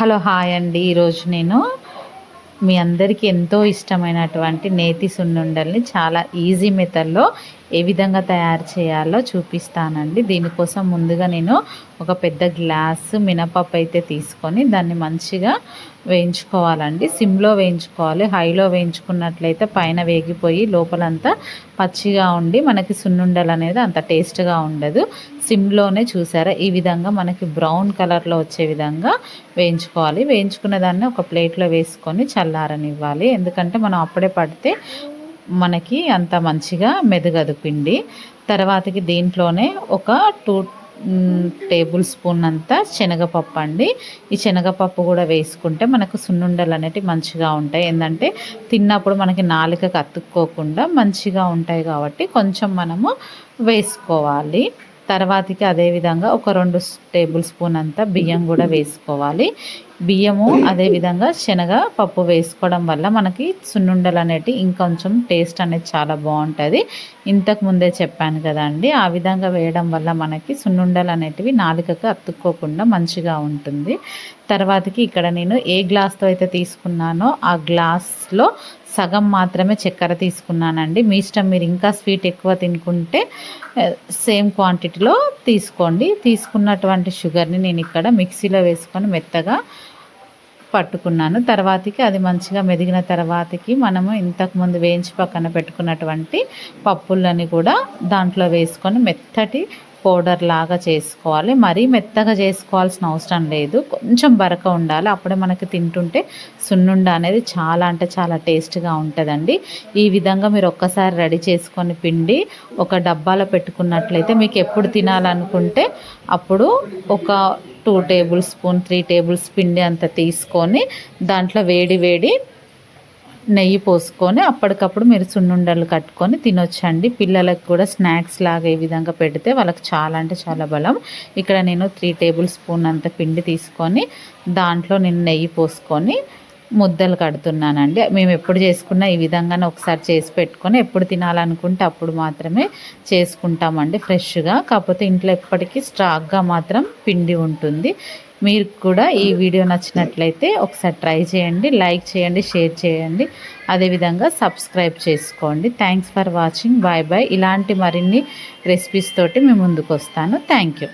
Hello hi అండి. ఈరోజు నేను మీ అందరికీ ఎంతో ఇష్టమైనటువంటి నేతి సున్నుండల్ని చాలా ఈజీ మెథడ్లో ఏ విధంగా తయారు చేయాలో చూపిస్తానండి. దీనికోసం ముందుగా నేను ఒక పెద్ద గ్లాస్ మినపప్పు అయితే తీసుకొని దాన్ని మంచిగా వేయించుకోవాలండి. సిమ్లో వేయించుకోవాలి. హైలో వేయించుకున్నట్లయితే పైన వేగిపోయి లోపలంతా పచ్చిగా ఉండి మనకి సున్నుండలు అనేది అంత టేస్ట్గా ఉండదు. సిమ్లోనే చూసారా? ఈ విధంగా మనకి బ్రౌన్ కలర్లో వచ్చే విధంగా వేయించుకోవాలి. వేయించుకున్న దాన్ని ఒక ప్లేట్లో వేసుకొని చల్లారనివ్వాలి. ఎందుకంటే మనం అప్పుడే పడితే మనకి అంత మంచిగా మెదగదు పిండి. తర్వాతకి దీంట్లోనే ఒక టూ టేబుల్ స్పూన్ అంతా శనగపప్పు అండి. ఈ శనగపప్పు కూడా వేసుకుంటే మనకు సున్నుండలు అనేటివి మంచిగా ఉంటాయి. ఏంటంటే తిన్నప్పుడు మనకి నాలుక కత్తుక్కోకుండా మంచిగా ఉంటాయి కాబట్టి కొంచెం మనము వేసుకోవాలి. తర్వాతకి అదేవిధంగా ఒక రెండు టేబుల్ స్పూన్ అంతా బియ్యం కూడా వేసుకోవాలి. బియ్యము అదేవిధంగా శనగ పప్పు వేసుకోవడం వల్ల మనకి సున్నుండలు అనేటివి ఇంకొంచెం టేస్ట్ అనేది చాలా బాగుంటుంది. ఇంతకు ముందే చెప్పాను కదండి ఆ విధంగా వేయడం వల్ల మనకి సున్నుండలు అనేటివి నాలుకకు అతుక్కోకుండా మంచిగా ఉంటుంది. తర్వాతకి ఇక్కడ నేను ఏ గ్లాస్తో అయితే తీసుకున్నానో ఆ గ్లాస్లో సగం మాత్రమే చక్కెర తీసుకున్నానండి. మీ ఇష్టం మీరు ఇంకా స్వీట్ ఎక్కువ తినుకుంటే సేమ్ క్వాంటిటీలో తీసుకోండి. తీసుకున్నటువంటి షుగర్ని నేను ఇక్కడ మిక్సీలో వేసుకొని మెత్తగా పట్టుకున్నాను. తర్వాతకి అది మంచిగా మెదిగిన తర్వాతకి మనము ఇంతకుముందు వేయించి పక్కన పెట్టుకున్నటువంటి పప్పులని కూడా దాంట్లో వేసుకొని మెత్తటి పౌడర్ లాగా చేసుకోవాలి. మరీ మెత్తగా చేసుకోవాల్సిన అవసరం లేదు. కొంచెం బరక ఉండాలి. అప్పుడే మనకి తింటుంటే సున్నుండ అనేది చాలా అంటే చాలా టేస్ట్గా ఉంటుందండి. ఈ విధంగా మీరు ఒక్కసారి రెడీ చేసుకొని పిండి ఒక డబ్బాలో పెట్టుకున్నట్లయితే మీకు ఎప్పుడు తినాలనుకుంటే అప్పుడు ఒక two tablespoon three tables పిండి అంత తీసుకొని దాంట్లో వేడి వేడి నెయ్యి పోసుకొని అప్పటికప్పుడు మీరు సున్నుండలు కట్టుకొని తినొచ్చండి. పిల్లలకు కూడా స్నాక్స్ లాగా ఈ విధంగా పెడితే వాళ్ళకి చాలా అంటే చాలా బలం. ఇక్కడ నేను త్రీ టేబుల్ స్పూన్ అంత పిండి తీసుకొని దాంట్లో నేను నెయ్యి పోసుకొని ముద్దలు కడుతున్నానండి. మేము ఎప్పుడు చేసుకున్నా ఈ విధంగానే ఒకసారి చేసి పెట్టుకొని ఎప్పుడు తినాలనుకుంటే అప్పుడు మాత్రమే చేసుకుంటామండి ఫ్రెష్గా. కాకపోతే ఇంట్లో ఎప్పటికీ స్ట్రాక్గా మాత్రం పిండి ఉంటుంది. మీరు కూడా ఈ వీడియో నచ్చినట్లయితే ఒకసారి ట్రై చేయండి లైక్ చేయండి షేర్ చేయండి. అదేవిధంగా సబ్స్క్రైబ్ చేసుకోండి. Thanks for watching. Bye bye. ఇలాంటి మరిన్ని రెసిపీస్ తోటి మేము ముందుకు వస్తాను. Thank you.